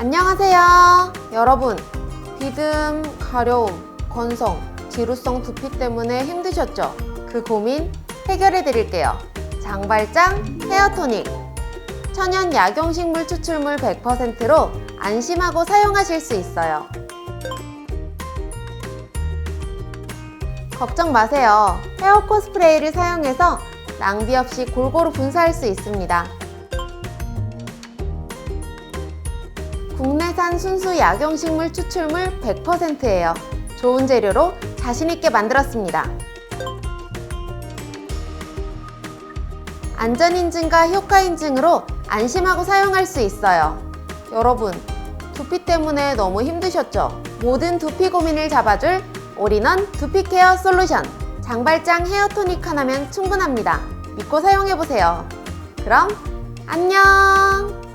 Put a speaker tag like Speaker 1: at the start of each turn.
Speaker 1: 안녕하세요. 여러분, 비듬, 가려움, 건성, 지루성 두피 때문에 힘드셨죠? 그 고민 해결해 드릴게요. 장발장 헤어토닉. 천연 약용식물 추출물 100%로 안심하고 사용하실 수 있어요. 걱정 마세요. 헤어 코 스프레이를 사용해서 낭비 없이 골고루 분사할 수 있습니다. 국내산 순수 약용식물 추출물 100%예요. 좋은 재료로 자신있게 만들었습니다. 안전인증과 효과인증으로 안심하고 사용할 수 있어요. 여러분, 두피 때문에 너무 힘드셨죠? 모든 두피 고민을 잡아줄 올인원 두피 케어 솔루션. 장발장 헤어토닉 하나면 충분합니다. 믿고 사용해보세요. 그럼, 안녕!